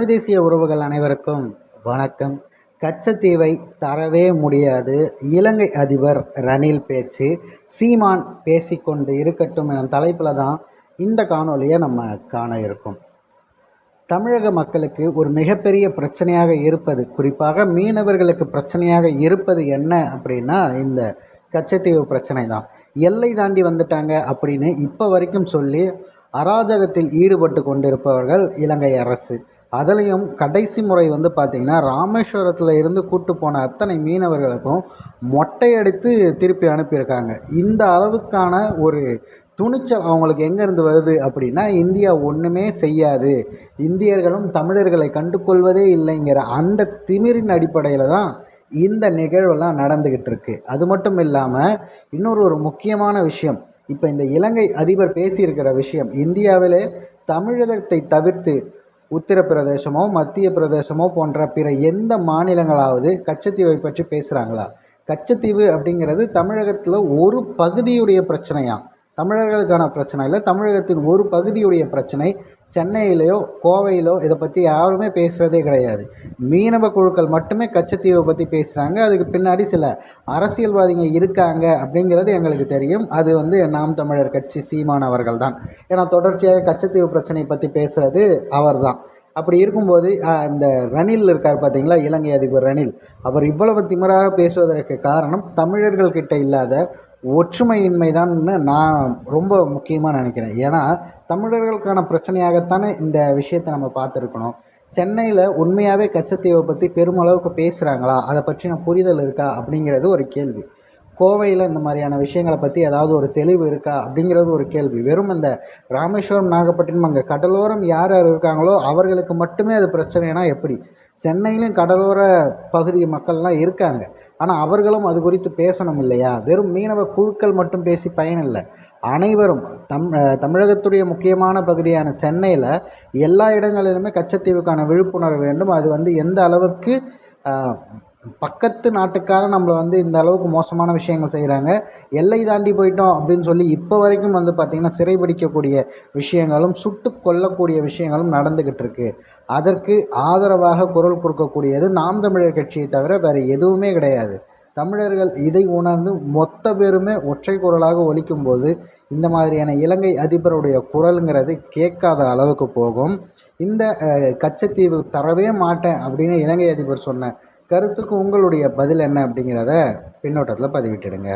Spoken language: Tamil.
தமிழ் தேசிய உறவுகள் அனைவருக்கும் வணக்கம். கச்சத்தீவை தரவே முடியாது. இலங்கை அதிபர் ரணில் பேச்சு சீமான் பேசிக்கொண்டு இருக்கட்டும் எனும் தலைப்பில் தான் இந்த காணொலியை நம்ம காண இருக்கோம். தமிழக மக்களுக்கு ஒரு மிகப்பெரிய பிரச்சனையாக இருப்பது குறிப்பாக மீனவர்களுக்கு பிரச்சனையாக இருப்பது என்ன அப்படின்னா இந்த கச்சத்தீவு பிரச்சனை தான். எல்லை தாண்டி வந்துட்டாங்க அப்படின்னு இப்போ வரைக்கும் சொல்லி அராஜகத்தில் ஈடுபட்டு கொண்டிருப்பவர்கள் இலங்கை அரசு. அதுலேயும் கடைசி முறை வந்து பார்த்திங்கன்னா ராமேஸ்வரத்தில் இருந்து கூட்டு போன அத்தனை மீனவர்களுக்கும் மொட்டையடித்து திருப்பி அனுப்பியிருக்காங்க. இந்த அளவுக்கான ஒரு துணிச்சல் அவங்களுக்கு எங்கேருந்து வருது அப்படின்னா இந்தியா ஒன்றுமே செய்யாது. இந்தியர்களும் தமிழர்களை கண்டுகொள்வதே இல்லைங்கிற அந்த திமிரின் அடிப்படையில் தான் இந்த நிகழ்வெல்லாம் நடந்துக்கிட்டு இருக்குது அது மட்டும் இல்லாமல் இன்னொரு ஒரு முக்கியமான விஷயம் இப்போ இந்த இலங்கை அதிபர் பேசியிருக்கிற விஷயம் இந்தியாவிலே தமிழகத்தை தவிர்த்து உத்தரப்பிரதேசமோ மத்திய பிரதேசமோ போன்ற பிற எந்த மாநிலங்களாவது கச்சத்தீவை பற்றி பேசுகிறாங்களா கச்சத்தீவு அப்படிங்கிறது தமிழகத்தில் ஒரு பகுதியுடைய பிரச்சனையாக தமிழர்களுக்கான பிரச்சனை இல்லை. தமிழகத்தின் ஒரு பகுதியுடைய பிரச்சனை சென்னையிலையோ கோவையிலோ இதை பற்றி யாருமே பேசுகிறதே கிடையாது. மீனவ குழுக்கள் மட்டுமே கச்சத்தீவை பற்றி பேசுகிறாங்க அதுக்கு பின்னாடி சில அரசியல்வாதிங்க இருக்காங்க அப்படிங்கிறது எங்களுக்கு தெரியும். அது வந்து நாம் தமிழர் கட்சி சீமான் அவர்கள் தான் ஏன்னா தொடர்ச்சியாக கச்சத்தீவு பிரச்சனையை பற்றி பேசுகிறது அவர் தான் அப்படி இருக்கும்போது இந்த ரணில் இருக்கார் பார்த்தீங்களா? இலங்கை அதிபர் ரணில். அவர் இவ்வளவு திமராக பேசுவதற்கு காரணம் தமிழர்கள்கிட்ட இல்லாத ஒற்றுமையின்மை தான் நான் ரொம்ப முக்கியமாக நினைக்கிறேன். ஏன்னா தமிழர்களுக்கான பிரச்சனையாகத்தானே இந்த விஷயத்தை நம்ம பார்த்துருக்கணும். சென்னையில் உண்மையாகவே கச்சத்தீவை பற்றி பெருமளவுக்கு பேசுகிறாங்களா அதை பற்றின புரிதல் இருக்கா? அப்படிங்கிறது ஒரு கேள்வி. கோவையில் இந்த மாதிரியான விஷயங்களை பற்றி ஏதாவது ஒரு தெளிவு இருக்கா அப்படிங்கிறது ஒரு கேள்வி. வெறும் இந்த ராமேஸ்வரம் நாகப்பட்டினம் அங்கே கடலோரம் யார் யார் இருக்காங்களோ அவர்களுக்கு மட்டுமே அது பிரச்சனைனா எப்படி? சென்னையிலும் கடலோர பகுதி மக்கள்லாம் இருக்காங்க. ஆனால் அவர்களும் அது குறித்து பேசணும் இல்லையா? வெறும் மீனவ குழுக்கள் மட்டும் பேசி பயனில்லை அனைவரும் தம் தமிழகத்துடைய முக்கியமான பகுதியான சென்னையில் எல்லா இடங்களிலுமே கச்சத்தீவுக்கான விழிப்புணர்வு வேண்டும். அது வந்து எந்த அளவுக்கு பக்கத்து நாட்டுக்காரன் நம்மளை வந்து இந்த அளவுக்கு மோசமான விஷயங்கள் செய்கிறாங்க. எல்லை தாண்டி போயிட்டோம் அப்படின்னு சொல்லி இப்போ வரைக்கும் வந்து பார்த்திங்கன்னா சிறைபிடிக்கக்கூடிய விஷயங்களும் சுட்டு கொல்லக்கூடிய விஷயங்களும் நடந்துக்கிட்டு இருக்குது அதற்கு ஆதரவாக குரல் கொடுக்கக்கூடியது நாம் தமிழர் கட்சியை தவிர வேறு எதுவுமே கிடையாது. தமிழர்கள் இதை உணர்ந்து மொத்த பேருமே ஒற்றை குரலாக ஒலிக்கும்போது இந்த மாதிரியான இலங்கை அதிபருடைய குரலுங்கிறது கேட்காத அளவுக்கு போகும். இந்த கச்சத்தீவு தரவே மாட்டேன் அப்படின்னு இலங்கை அதிபர் சொன்ன கருத்துக்கு உங்களுடைய பதில் என்ன அப்படிங்கிறத பின்னோட்டத்தில் பதிவிட்டுடுங்க.